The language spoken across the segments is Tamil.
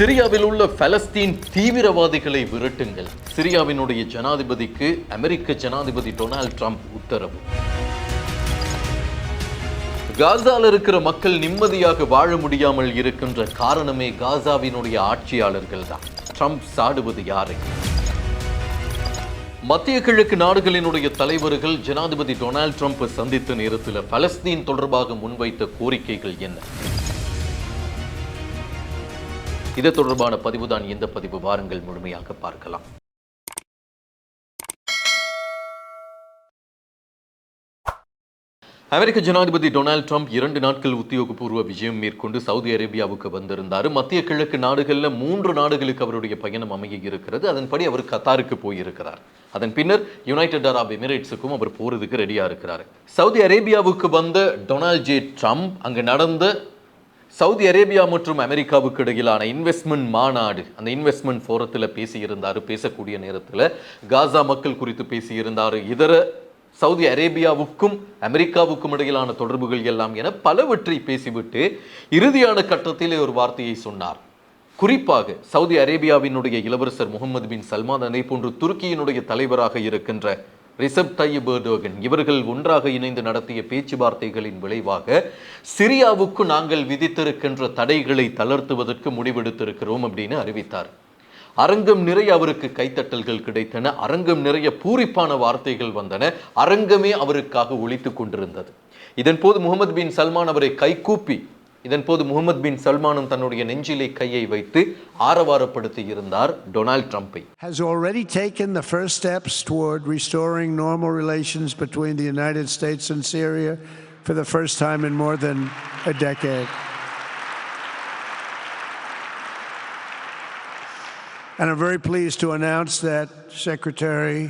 சிரியாவில் உள்ள பலஸ்தீன் தீவிரவாதிகளை விரட்டுங்கள். சிரியாவினுடைய ஜனாதிபதிக்கு அமெரிக்க ஜனாதிபதி டொனால்ட் ட்ரம்ப் உத்தரவு. காசால இருக்கிற மக்கள் நிம்மதியாக வாழ முடியாமல் இருக்கின்ற காரணமே காசாவினுடைய ஆட்சியாளர்கள் தான். ட்ரம்ப் சாடுவது யாரை? மத்திய கிழக்கு நாடுகளினுடைய தலைவர்கள் ஜனாதிபதி டொனால்ட் ட்ரம்ப் சந்தித்த நேரத்தில் பலஸ்தீன் தொடர்பாக முன்வைத்த கோரிக்கைகள் என்ன? இது தொடர்பான பதிவுதான் இந்த பதிவு வாருங்கள் முழுமையாக பார்க்கலாம். அமெரிக்க ஜனாதிபதி டொனால்டு ட்ரம்ப் இரண்டு நாட்கள் உத்தியோகபூர்வ விஜயம் மேற்கொண்டு சவுதி அரேபியாவுக்கு வந்திருந்தார். மத்திய கிழக்கு நாடுகளில் மூன்று நாடுகளுக்கு அவருடைய பயணம் அமைய இருக்கிறது. அதன்படி அவர் கத்தாருக்கு போயிருக்கிறார். அதன் பின்னர் யுனைடெட் அரப் எமிரேட்ஸுக்கும் அவர் போறதுக்கு ரெடியாக இருக்கிறார். சவுதி அரேபியாவுக்கு வந்த டொனால்ட் ஜே ட்ரம்ப் அங்கு நடந்த சவுதி அரேபியா மற்றும் அமெரிக்காவுக்கு இடையிலான இன்வெஸ்ட்மெண்ட் மாநாடு. அந்த இன்வெஸ்ட்மெண்ட் ஃபோரத்தில் பேசியிருந்தார் பேசக்கூடிய நேரத்தில். காசா மக்கள் குறித்து பேசியிருந்தார். இதர சவுதி அரேபியாவுக்கும் அமெரிக்காவுக்கும் இடையிலான தொடர்புகள் எல்லாம் என பலவற்றை பேசிவிட்டு இறுதியான கட்டத்திலே ஒரு வார்த்தையை சொன்னார். குறிப்பாக சவுதி அரேபியாவினுடைய இளவரசர் முகமது பின் சல்மான் அதே போன்று துருக்கியினுடைய தலைவராக இருக்கின்ற ரிசப் தையப் எர்டோகன் இவர்கள் ஒன்றாக இணைந்து நடத்திய பேச்சுவார்த்தைகளின் விளைவாக சிரியாவுக்கு நாங்கள் விதித்திருக்கின்ற தடைகளை தளர்த்துவதற்கு முடிவெடுத்திருக்கிறோம் அப்படின்னு அறிவித்தார். அரங்கம் நிறைய அவருக்கு கைத்தட்டல்கள் கிடைத்தன. அரங்கம் நிறைய பூரிப்பான வார்த்தைகள் வந்தன. அரங்கமே அவருக்காக ஒழித்துக் கொண்டிருந்தது. இதன் போது முகமது பின் சல்மான் அவரை கைகூப்பி இதன் போது முகமது பின் சல்மானும் தன்னுடைய நெஞ்சிலே கையை வைத்து ஆரவாரப்படுத்தி இருந்தார் டொனால்ட் ட்ரம்ப்பை has already taken the first steps toward restoring normal relations between the United States and Syria for the first time in more than a decade. And I'm very pleased to announce that Secretary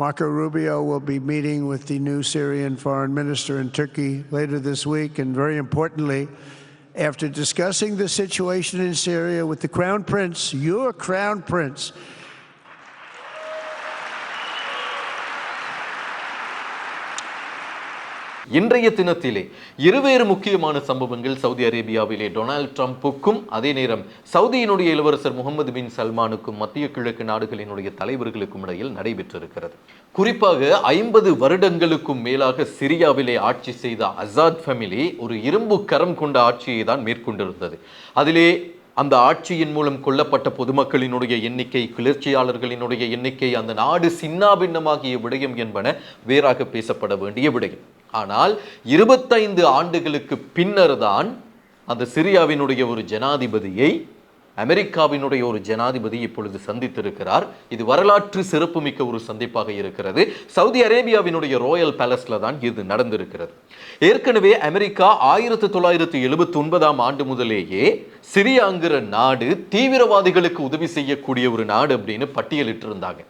Marco Rubio will be meeting with the new Syrian foreign minister in Turkey later this week. And very importantly, after discussing the situation in Syria with the Crown Prince, your Crown Prince, இன்றைய தினத்திலே இருவேறு முக்கியமான சம்பவங்கள் சவுதி அரேபியாவிலே டொனால்ட் ட்ரம்ப்புக்கும் அதே நேரம் சவுதியினுடைய இளவரசர் முகமது பின் சல்மானுக்கும் மத்திய கிழக்கு நாடுகளினுடைய தலைவர்களுக்கும் இடையில் நடைபெற்றிருக்கிறது. குறிப்பாக ஐம்பது வருடங்களுக்கும் மேலாக சிரியாவிலே ஆட்சி செய்த அசாத் ஃபேமிலி ஒரு இரும்பு கரம் கொண்ட ஆட்சியை தான் மேற்கொண்டிருந்தது. அதிலே அந்த ஆட்சியின் மூலம் கொல்லப்பட்ட பொதுமக்களினுடைய எண்ணிக்கை கிளர்ச்சியாளர்களினுடைய எண்ணிக்கை அந்த நாடு சின்னாபின்னமாகிய விடயம் என்பன வேறாக பேசப்பட வேண்டிய விடயம். ஆனால் இருபத்தைந்து ஆண்டுகளுக்கு பின்னர் தான் அந்த சிரியாவினுடைய ஒரு ஜனாதிபதியை அமெரிக்காவினுடைய ஒரு ஜனாதிபதி இப்பொழுது சந்தித்திருக்கிறார். இது வரலாற்று சிறப்புமிக்க ஒரு சந்திப்பாக இருக்கிறது. சவுதி அரேபியாவினுடைய ரோயல் பேலஸ்ல தான் இது நடந்திருக்கிறது. ஏற்கனவே அமெரிக்கா ஆயிரத்தி தொள்ளாயிரத்தி எழுபத்தி ஒன்பதாம் ஆண்டு முதலேயே சிரியாங்கிற நாடு தீவிரவாதிகளுக்கு உதவி செய்யக்கூடிய ஒரு நாடு அப்படின்னு பட்டியலிட்டிருந்தாங்க.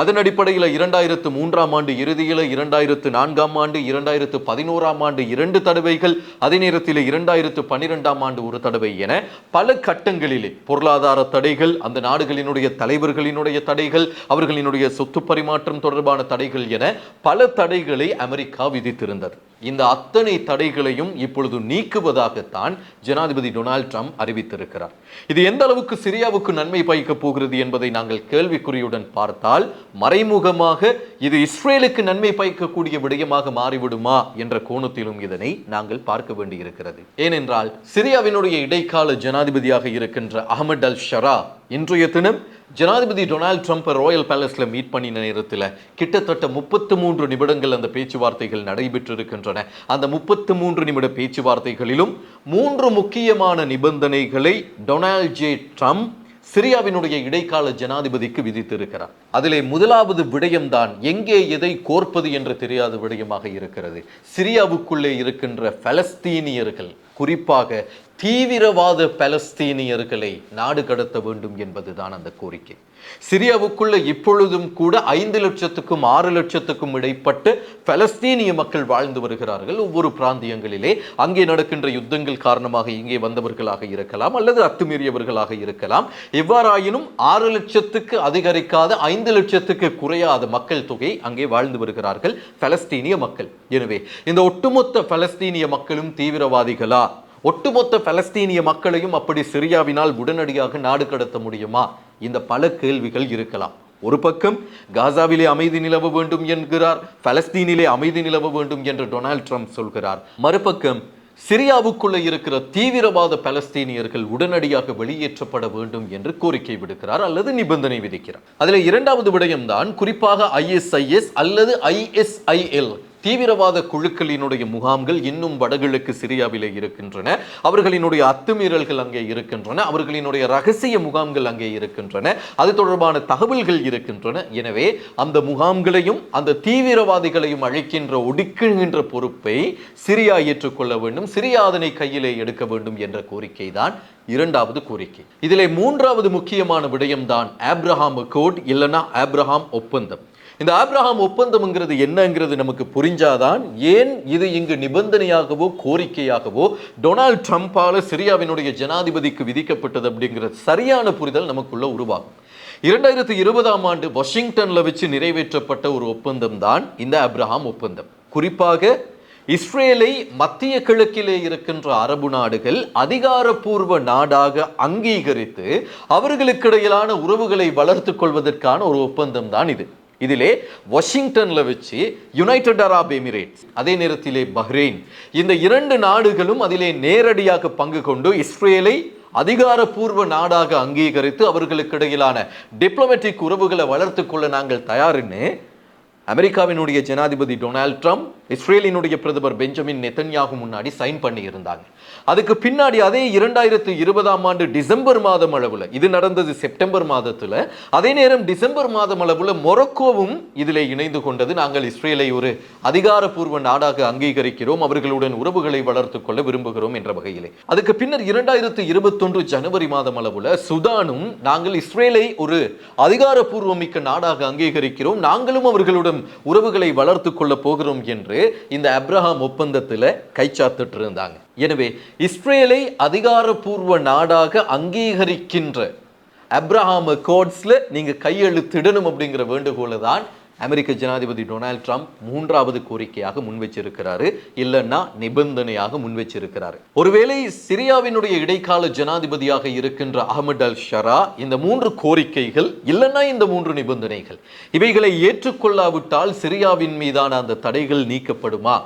அதன் அடிப்படையில் இரண்டாயிரத்து மூன்றாம் ஆண்டு இறுதியில் இரண்டாயிரத்து நான்காம் ஆண்டு இரண்டாயிரத்து பதினோராம் ஆண்டு இரண்டு தடவைகள் அதே நேரத்தில் இரண்டாயிரத்து பன்னிரெண்டாம் ஆண்டு ஒரு தடவை என பல கட்டங்களிலே பொருளாதார தடைகள் அந்த நாடுகளினுடைய தலைவர்களினுடைய தடைகள் அவர்களினுடைய சொத்து பரிமாற்றம் தொடர்பான தடைகள் என பல தடைகளை அமெரிக்கா விதித்திருந்தது. இந்த அத்தனை தடைகளையும் இப்பொழுது நீக்குவதாகத்தான் ஜனாதிபதி டொனால்ட் ட்ரம்ப் அறிவித்திருக்கிறார். இது எந்த அளவுக்கு சிரியாவுக்கு நன்மை பயக்கப் போகிறது என்பதை நாங்கள் கேள்விக்குறியுடன் பார்த்தால் மறைமுகமாக இது இஸ்ரேலுக்கு நன்மை பயக்கக்கூடிய விடயமாக மாறிவிடுமா என்ற கோணத்திலும் இதனை நாங்கள் பார்க்க வேண்டியிருக்கிறது. ஏனென்றால் சிரியாவினுடைய இடைக்கால ஜனாதிபதியாக இருக்கின்ற அகமது அல் ஷரா இன்றைய தினம் ஜனாதிபதி டொனால்ட் ட்ரம்ப் ராயல் பேலஸில் மீட் பண்ணின நேரத்தில் கிட்டத்தட்ட முப்பத்து மூன்று நிமிடங்கள் அந்த பேச்சுவார்த்தைகள் நடைபெற்றிருக்கின்றன. அந்த முப்பத்து மூன்று நிமிட பேச்சுவார்த்தைகளிலும் மூன்று முக்கியமான நிபந்தனைகளை டொனால்ட் ஜே ட்ரம்ப் சிரியாவினுடைய இடைக்கால ஜனாதிபதிக்கு விதித்திருக்கிறார். அதிலே முதலாவது விடயம்தான் எங்கே எதை கோர்ப்பது என்று தெரியாத விடயமாக இருக்கிறது. சிரியாவுக்குள்ளே இருக்கின்ற பலஸ்தீனியர்கள் குறிப்பாக தீவிரவாத பலஸ்தீனியர்களை நாடு கடத்த வேண்டும் என்பதுதான் அந்த கோரிக்கை. சிரியாவுக்குள்ள இப்பொழுதும் கூட ஐந்து லட்சத்துக்கும் ஆறு லட்சத்துக்கும் இடைப்பட்டு பலஸ்தீனிய மக்கள் வாழ்ந்து வருகிறார்கள். ஒவ்வொரு பிராந்தியங்களிலே அங்கே நடக்கின்ற யுத்தங்கள் காரணமாக இங்கே வந்தவர்களாக இருக்கலாம் அல்லது அத்துமீறியவர்களாக இருக்கலாம். எவ்வாறாயினும் ஆறு லட்சத்துக்கு அதிகரிக்காத ஐந்து லட்சத்துக்கு குறையாத மக்கள் தொகை அங்கே வாழ்ந்து வருகிறார்கள் பலஸ்தீனிய மக்கள். எனவே இந்த ஒட்டுமொத்த பலஸ்தீனிய மக்களும் தீவிரவாதிகளா? ஒட்டுமொத்த பலஸ்தீனிய மக்களையும் அப்படி சிரியாவினால் உடனடியாக நாடு கடத்த முடியுமா? இந்த பல கேள்விகள் இருக்கலாம். ஒரு பக்கம் காசாவிலே அமைதி நிலவ வேண்டும் என்கிறார் பலஸ்தீனிலே அமைதி நிலவ வேண்டும் என்று டொனால்ட் ட்ரம்ப் சொல்கிறார். மறுபக்கம் சிரியாவுக்குள்ளே இருக்கிற தீவிரவாத பலஸ்தீனியர்கள் உடனடியாக வெளியேற்றப்பட வேண்டும் என்று கோரிக்கை விடுக்கிறார் அல்லது நிபந்தனை விதிக்கிறார். அதில் இரண்டாவது விடயம்தான் குறிப்பாக ஐஎஸ்ஐஎஸ் அல்லது ஐஎஸ்ஐஎல் தீவிரவாத குழுக்களினுடைய முகாம்கள் இன்னும் வடகிழக்கு சிரியாவிலே இருக்கின்றன. அவர்களினுடைய அத்துமீறல்கள் அங்கே இருக்கின்றன. அவர்களினுடைய ரகசிய முகாம்கள் அங்கே இருக்கின்றன. அது தொடர்பான தகவல்கள் இருக்கின்றன. எனவே அந்த முகாம்களையும் அந்த தீவிரவாதிகளையும் அழிக்கின்ற ஒடுக்குகின்ற பொறுப்பை சிரியா ஏற்றுக்கொள்ள வேண்டும். சிரியா அதனை கையிலே எடுக்க வேண்டும் என்ற கோரிக்கை தான் இரண்டாவது கோரிக்கை. இதிலே மூன்றாவது முக்கியமான விடயம்தான் ஆப்ரஹாம் கோட் இல்லைன்னா ஆப்ரஹாம் ஒப்பந்தம். இந்த ஆப்ரஹாம் ஒப்பந்தம்ங்கிறது என்னங்கிறது நமக்கு புரிஞ்சாதான் ஏன் இது இங்கு நிபந்தனையாகவோ கோரிக்கையாகவோ டொனால்ட் ட்ரம்ப்பால் சிரியாவினுடைய ஜனாதிபதிக்கு விதிக்கப்பட்டது அப்படிங்கிற சரியான புரிதல் நமக்குள்ள உருவாகும். இரண்டாயிரத்தி இருபதாம் ஆண்டு வாஷிங்டனில் வச்சு நிறைவேற்றப்பட்ட ஒரு ஒப்பந்தம் தான் இந்த ஆப்ரஹாம் ஒப்பந்தம். குறிப்பாக இஸ்ரேலை மத்திய கிழக்கிலே இருக்கின்ற அரபு நாடுகள் அதிகாரப்பூர்வ நாடாக அங்கீகரித்து அவர்களுக்கிடையிலான உறவுகளை வளர்த்துக் கொள்வதற்கான ஒரு ஒப்பந்தம் தான் இது. இதிலே வாஷிங்டனில் வச்சு யுனைடெட் அரப் எமிரேட்ஸ் அதே நேரத்திலே பஹ்ரைன். இந்த இரண்டு நாடுகளும் அதிலே நேரடியாக பங்கு கொண்டு இஸ்ரேலை அதிகாரப்பூர்வ நாடாக அங்கீகரித்து அவர்களுக்கு இடையிலான டிப்ளமேட்டிக் உறவுகளை வளர்த்து கொள்ள நாங்கள் தயாருன்னு அமெரிக்காவினுடைய ஜனாதிபதி டொனால்ட் ட்ரம்ப் இஸ்ரேலினுடைய பிரதமர் பெஞ்சமின் நெத்தன்யாகு முன்னாடி சைன் பண்ணி இருந்தாங்க அதுக்கு பின்னாடி அதே இரண்டாயிரத்து இருபதாம் ஆண்டு டிசம்பர் மாதம் அளவில் இது நடந்தது செப்டம்பர் மாதத்தில் அதே நேரம் டிசம்பர் மாதம் அளவில் மொரக்கோவும் இதில் இணைந்து கொண்டது. நாங்கள் இஸ்ரேலை ஒரு அதிகாரப்பூர்வ நாடாக அங்கீகரிக்கிறோம். அவர்களுடன் உறவுகளை வளர்த்துக் கொள்ள விரும்புகிறோம் என்ற வகையிலே. அதுக்கு பின்னர் இரண்டாயிரத்து இருபத்தொன்று ஜனவரி மாதம் அளவில் சுதானும் நாங்கள் இஸ்ரேலை ஒரு அதிகாரப்பூர்வமிக்க நாடாக அங்கீகரிக்கிறோம். நாங்களும் அவர்களுடன் உறவுகளை வளர்த்துக் கொள்ள போகிறோம் என்று இந்த அப்ரஹாம் ஒப்பந்தத்தில் கைச்சாத்துட்டு இருந்தாங்க எனவே இஸ்ரேலை அதிகாரப்பூர்வ நாடாக அங்கீகரிக்கின்ற அப்ரஹாம் கோட்ஸில் நீங்க கையெழுத்திடணும் அப்படிங்கிற வேண்டுகோளை தான் அமெரிக்க ஜனாதிபதி டொனால்ட் ட்ரம்ப் மூன்றாவது கோரிக்கையாக முன்வச்சிருக்கிறாரு இல்லைன்னா நிபந்தனையாக முன்வச்சிருக்கிறாரு. ஒருவேளை சிரியாவினுடைய இடைக்கால ஜனாதிபதியாக இருக்கின்ற அகமது அல் ஷரா இந்த மூன்று கோரிக்கைகள் இல்லைன்னா இந்த மூன்று நிபந்தனைகள் இவைகளை ஏற்றுக்கொள்ளாவிட்டால் சிரியாவின் மீதான அந்த தடைகள் நீக்கப்படுமா?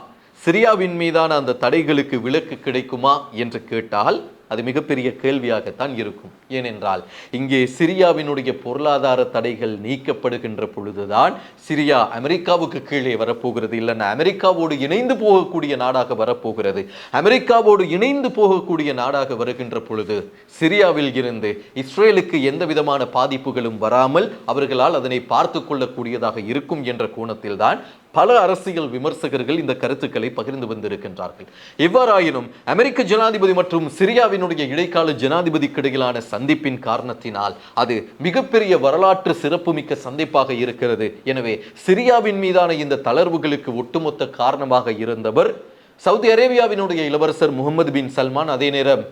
சிரியாவின் மீதான அந்த தடைகளுக்கு விலக்கு கிடைக்குமா? என்று கேட்டால் அது மிகப்பெரிய கேள்வியாகத்தான் இருக்கும். ஏனென்றால் இங்கே சிரியாவினுடைய பொருளாதார தடைகள் நீக்கப்படுகின்ற பொழுதுதான் சிரியா அமெரிக்காவுக்கு கீழே வரப்போகிறது. இல்லைன்னா அமெரிக்காவோடு இணைந்து போகக்கூடிய நாடாக வரப்போகிறது. அமெரிக்காவோடு இணைந்து போகக்கூடிய நாடாக வருகின்ற பொழுது சிரியாவில் இருந்து இஸ்ரேலுக்கு எந்த விதமான பாதிப்புகளும் வராமல் அவர்களால் அதனை பார்த்து கொள்ளக்கூடியதாக இருக்கும் என்ற கோணத்தில்தான் பல அரசியல் விமர்சகர்கள் இந்த கருத்துக்களை பகிர்ந்து வந்திருக்கின்றார்கள். எவ்வாறாயினும் அமெரிக்க ஜனாதிபதி மற்றும் சிரியாவினுடைய இடைக்கால ஜனாதிபதிக்கு இடையிலான சந்திப்பின் காரணத்தினால் அது மிகப்பெரிய வரலாற்று சிறப்புமிக்க சந்திப்பாக இருக்கிறது. எனவே சிரியாவின் மீதான இந்த தளர்வுகளுக்கு ஒட்டுமொத்த காரணமாக இருந்தவர் சவுதி அரேபியாவினுடைய இளவரசர் முகமது பின் சல்மான். அதே நேரம்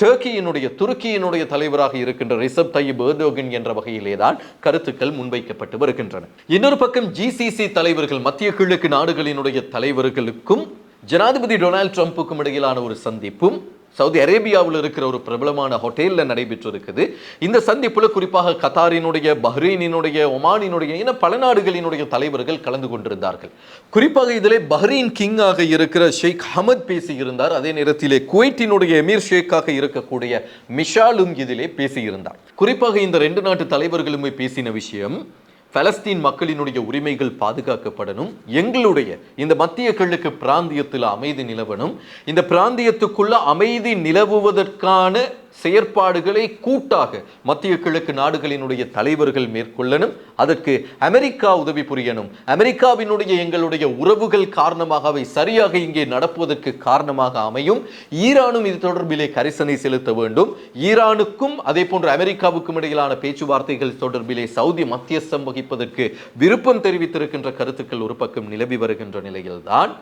டர்க்கியினுடைய துருக்கியினுடைய தலைவராக இருக்கின்ற ரிசப் தையீப் ஏர்டோகன் என்ற வகையிலே தான் கருத்துக்கள் முன்வைக்கப்பட்டு வருகின்றன இன்னொரு பக்கம் ஜிசிசி தலைவர்கள் மத்திய கிழக்கு நாடுகளினுடைய தலைவர்களுக்கும் ஜனாதிபதி டொனால்ட் ட்ரம்ப்புக்கும் இடையிலான ஒரு சந்திப்பும் சவுதி அரேபியாவில் இருக்கிற ஒரு பிரபலமான ஹோட்டலில் நடைபெற்றிருக்குது. இந்த சந்திப்புல குறிப்பாக கத்தாரினுடைய பஹ்ரீனினுடைய ஒமானினுடைய என பல நாடுகளினுடைய தலைவர்கள் கலந்து கொண்டிருந்தார்கள். குறிப்பாக இதிலே பஹ்ரீன் கிங்காக இருக்கிற ஷேக் ஹமத் பேசியிருந்தார். அதே நேரத்திலே குவைட்டினுடைய எமீர் ஷேக்காக இருக்கக்கூடிய மிஷாலும் இதிலே பேசியிருந்தார். குறிப்பாக இந்த ரெண்டு நாட்டு தலைவர்களுமே பேசின விஷயம் பலஸ்தீன் மக்களினுடைய உரிமைகள் பாதுகாக்கப்படணும். எங்களுடைய இந்த மத்திய கிழக்கு பிராந்தியத்தில் அமைதி நிலவணும். இந்த பிராந்தியத்துக்குள்ள அமைதி நிலவுவதற்கான செயற்பாடுகளை கூட்டாக மத்திய கிழக்கு நாடுகளினுடைய தலைவர்கள் மேற்கொள்ளணும். அதற்கு அமெரிக்கா உதவி புரியணும். அமெரிக்காவினுடைய எங்களுடைய உறவுகள் காரணமாக அவை சரியாக இங்கே நடப்பதற்கு காரணமாக அமையும். ஈரானும் இது தொடர்பிலே கரிசனை செலுத்த வேண்டும். ஈரானுக்கும் அதே போன்று அமெரிக்காவுக்கும் இடையிலான பேச்சுவார்த்தைகள் தொடர்பிலே சவுதி மத்தியஸ்தம் வகிப்பதற்கு விருப்பம் தெரிவித்திருக்கின்ற கருத்துக்கள் ஒரு பக்கம் நிலவி வருகின்ற நிலையில்தான்.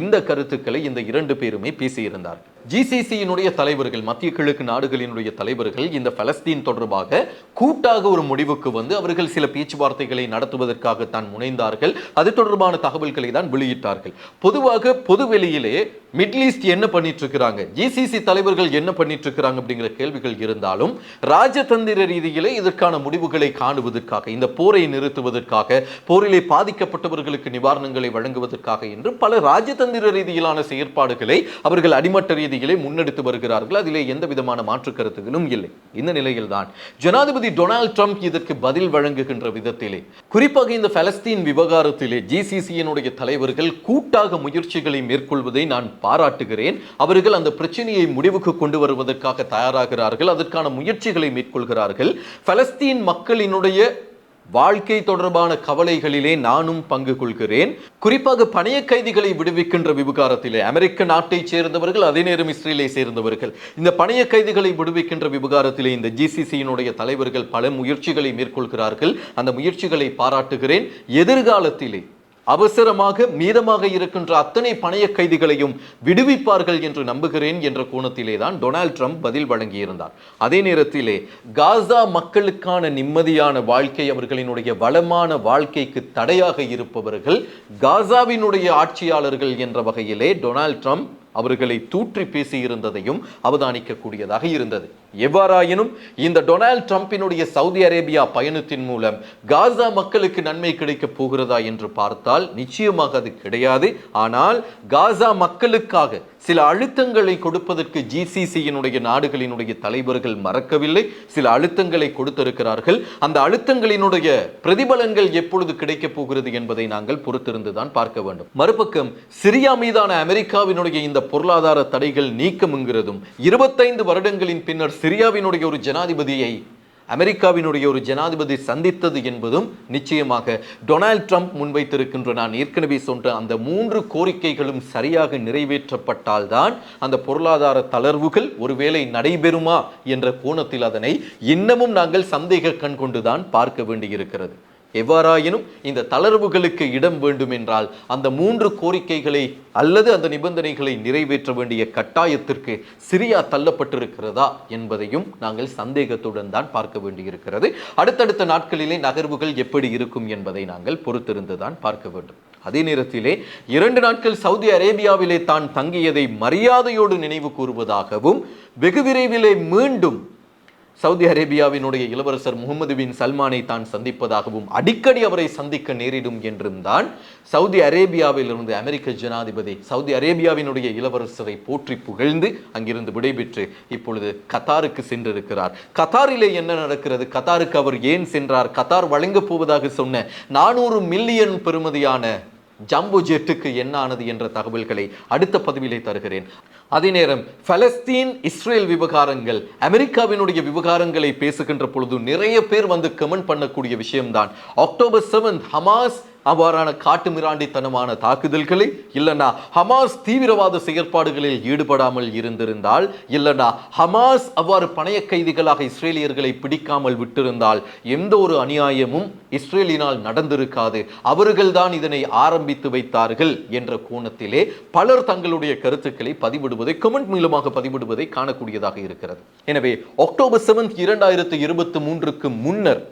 இந்த கருத்துக்களை இந்த இரண்டு பேருமே பேசியிருந்தார்கள். ஜிசிசியினுடைய தலைவர்கள் மத்திய கிழக்கு நாடுகளினுடைய தலைவர்கள் இந்த பலஸ்தீன் தொடர்பாக கூட்டாக ஒரு முடிவுக்கு வந்து அவர்கள் சில பேச்சுவார்த்தைகளை நடத்துவதற்காக தான் முனைந்தார்கள். அது தொடர்பான தகவல்களை தான் வெளியிட்டார்கள். பொதுவாக பொதுவெளியிலே மிடில் ஈஸ்ட் என்ன பண்ணிட்டு இருக்கிறாங்க ஜிசிசி தலைவர்கள் என்ன பண்ணிட்டு இருக்கிறாங்க அப்படிங்கிற கேள்விகள் இருந்தாலும் ராஜதந்திர ரீதியிலே இதற்கான முடிவுகளை காணுவதற்காக இந்த போரை நிறுத்துவதற்காக போரிலே பாதிக்கப்பட்டவர்களுக்கு நிவாரணங்களை வழங்குவதற்காக என்று பல ராஜதந்திர ரீதியிலான செயற்பாடுகளை அவர்கள் அடிமட்ட ரீதியிலே முன்னெடுத்து வருகிறார்கள். அதிலே எந்த விதமான மாற்று கருத்துகளும் இல்லை. இந்த நிலையில்தான் ஜனாதிபதி டொனால்டு ட்ரம்ப் இதற்கு பதில் வழங்குகின்ற விதத்திலே குறிப்பாக இந்த பலஸ்தீன் விவகாரத்திலே ஜிசிசியினுடைய தலைவர்கள் கூட்டாக முயற்சிகளை மேற்கொள்வதை நான் பாராட்டுகிறேன். அவர்கள் அந்த பிரச்சனையை முடிவுக்கு கொண்டு வருவதற்காக தயாராகிறார்கள். அதற்கான முயற்சிகளை மேற்கொள்கிறார்கள். பலஸ்தீன் மக்களினுடைய வாழ்க்கை தொடர்பான கவலைகளிலே நானும் பங்கு கொள்கிறேன் குறிப்பாக பணைய கைதிகளை விடுவிக்கின்ற விவகாரத்திலே அமெரிக்க நாட்டைச் சேர்ந்தவர்கள் அதே நேரம் இஸ்ரேலை சேர்ந்தவர்கள். இந்த பணைய கைதிகளை விடுவிக்கின்ற விவகாரத்திலே இந்த ஜிசிசியினுடைய தலைவர்கள் பல முயற்சிகளை மேற்கொள்கிறார்கள். அந்த முயற்சிகளை பாராட்டுகிறேன். எதிர்காலத்திலே அவசரமாக மீதமாக இருக்கின்ற அத்தனை பணைய கைதிகளையும் விடுவிப்பார்கள் என்று நம்புகிறேன் என்ற கோணத்திலே தான் டொனால்ட் ட்ரம்ப் பதில் வழங்கியிருந்தார். அதே நேரத்திலே காசா மக்களுக்கான நிம்மதியான வாழ்க்கை அவர்களினுடைய வளமான வாழ்க்கைக்கு தடையாக இருப்பவர்கள் காசாவினுடைய ஆட்சியாளர்கள் என்ற வகையிலே டொனால்ட் ட்ரம்ப் அவர்களை தூற்றி பேசியிருந்ததையும் அவதானிக்கக்கூடியதாக இருந்தது. எவ்வாறாயினும் இந்த டொனால்ட் ட்ரம்பினுடைய சவுதி அரேபியா பயணத்தின் மூலம் காசா மக்களுக்கு நன்மை கிடைக்கப் போகிறதா என்று பார்த்தால் நிச்சயமாக அது கிடையாது. ஆனால் காசா மக்களுக்காக சில அழுத்தங்களை கொடுப்பதற்கு ஜிசிசியினுடைய நாடுகளினுடைய தலைவர்கள் மறக்கவில்லை. சில அழுத்தங்களை கொடுத்திருக்கிறார்கள். அந்த அழுத்தங்களினுடைய பிரதிபலன்கள் எப்பொழுது கிடைக்கப் போகிறது என்பதை நாங்கள் பொறுத்திருந்துதான் பார்க்க வேண்டும். மறுபக்கம் சிரியா மீதான அமெரிக்காவினுடைய இந்த பொருளாதார தடைகள் நீக்கமுங்கிறதும் இருபத்தைந்து வருடங்களின் பின்னர் சிரியாவினுடைய ஒரு ஜனாதிபதியை அமெரிக்காவினுடைய ஒரு ஜனாதிபதி சந்தித்தது என்பதும் நிச்சயமாக டொனால்ட் ட்ரம்ப் முன்வைத்திருக்கின்ற நான் ஏற்கனவே சொன்ன அந்த மூன்று கோரிக்கைகளும் சரியாக நிறைவேற்றப்பட்டால்தான் அந்த பொருளாதார தளர்வுகள் ஒருவேளை நடைபெறுமா என்ற கோணத்தில் அதனை இன்னமும் நாங்கள் சந்தேக கண் கொண்டுதான் பார்க்க வேண்டியிருக்கிறது. எவ்வாறாயினும் இந்த தளர்வுகளுக்கு இடம் வேண்டும் என்றால் அந்த மூன்று கோரிக்கைகளை அல்லது அந்த நிபந்தனைகளை நிறைவேற்ற வேண்டிய கட்டாயத்திற்கு சிரியா தள்ளப்பட்டிருக்கிறதா என்பதையும் நாங்கள் சந்தேகத்துடன் தான் பார்க்க வேண்டியிருக்கிறது. அடுத்தடுத்த நாட்களிலே நகர்வுகள் எப்படி இருக்கும் என்பதை நாங்கள் பொறுத்திருந்துதான் பார்க்க வேண்டும். அதே நேரத்திலே இரண்டு நாட்கள் சவுதி அரேபியாவிலே தான் தங்கியதை மரியாதையோடு நினைவு கூறுவதாகவும் வெகு விரைவிலே மீண்டும் சவுதி அரேபியாவினுடைய இளவரசர் முகமது பின் சல்மானை தான் சந்திப்பதாகவும் அடிக்கடி அவரை சந்திக்க நேரிடும் என்றும் தான் சவுதி அரேபியாவிலிருந்து அமெரிக்க ஜனாதிபதி சவுதி அரேபியாவினுடைய இளவரசரை போற்றி புகழ்ந்து அங்கிருந்து விடைபெற்று இப்பொழுது கத்தாருக்கு சென்றிருக்கிறார். கத்தாரிலே என்ன நடக்கிறது? கத்தாருக்கு அவர் ஏன் சென்றார்? கத்தார் வழங்கப் போவதாக சொன்ன நானூறு மில்லியன் பெறுமதியான ஜம்பு ஜெட்டுக்கு என்ன ஆனது என்ற தகவல்களை அடுத்த பதிவிலே தருகிறேன். அதே நேரம் பலஸ்தீன் இஸ்ரேல் விவகாரங்கள் அமெரிக்காவினுடைய விவகாரங்களை பேசுகின்ற பொழுது நிறைய பேர் வந்து கமெண்ட் பண்ணக்கூடிய விஷயம்தான். அக்டோபர் செவன்த் ஹமாஸ் அவ்வாறான காட்டுமிராண்டித்தனமான தாக்குதல்களை இல்லைனா ஹமாஸ் தீவிரவாத செயற்பாடுகளில் ஈடுபடாமல் இருந்திருந்தால் இல்லைனா ஹமாஸ் அவ்வாறு பணைய கைதிகளாக இஸ்ரேலியர்களை பிடிக்காமல் விட்டிருந்தால் எந்த ஒரு அநியாயமும் இஸ்ரேலினால் நடந்திருக்காது. அவர்கள்தான் இதனை ஆரம்பித்து வைத்தார்கள் என்ற கோணத்திலே பலர் தங்களுடைய கருத்துக்களை பதிவிடுவதை கமெண்ட் மூலமாக பதிவிடுவதை காணக்கூடியதாக இருக்கிறது. எனவே அக்டோபர் செவன்த் இரண்டாயிரத்து இருபத்தி மூன்றுக்கு முன்னர்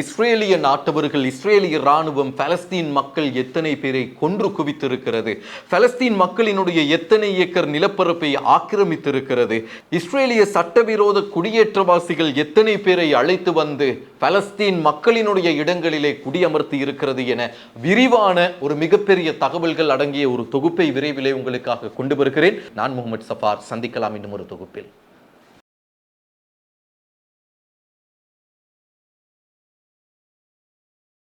இஸ்ரேலிய நாட்டவர்கள் இஸ்ரேலிய ராணுவம் பலஸ்தீன் மக்கள் எத்தனை பேரை கொன்று குவித்திருக்கிறது? பலஸ்தீன் மக்களினுடைய எத்தனை ஏக்கர் நிலப்பரப்பை ஆக்கிரமித்திருக்கிறது? இஸ்ரேலிய சட்டவிரோத குடியேற்றவாசிகள் எத்தனை பேரை அழைத்து வந்து பலஸ்தீன் மக்களினுடைய இடங்களிலே குடியமர்த்தி இருக்கிறது என விரிவான ஒரு மிகப்பெரிய தகவல்கள் அடங்கிய ஒரு தொகுப்பை விரைவிலே உங்களுக்காக கொண்டு வருகிறேன். நான் முகமது சஃபார். சந்திக்கலாம் இன்னும் ஒரு தொகுப்பில்.